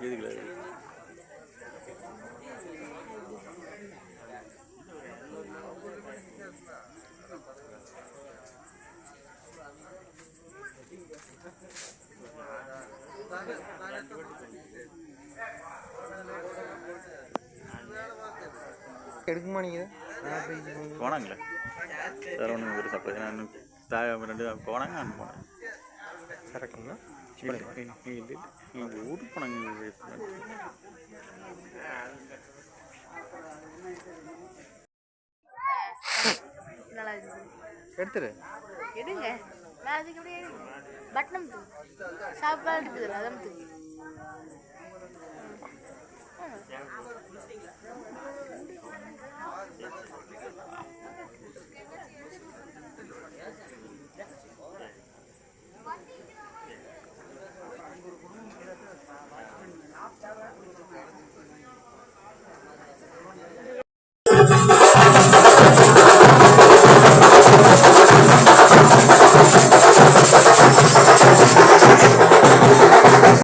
எதுக்குல எடுக்குமா நீங்கள் போனாங்களே. வேறு ஒன்றும் பெருசாக பிரச்சனை போனாங்க நான் போனேன் சரக்குங்களா போனாங்க நல்லா இருக்குது? எடுத்துரு. எடுங்க. நான் அதுக்கு அப்படியே பட்னம் சாப்பாடு இருக்குது அதான்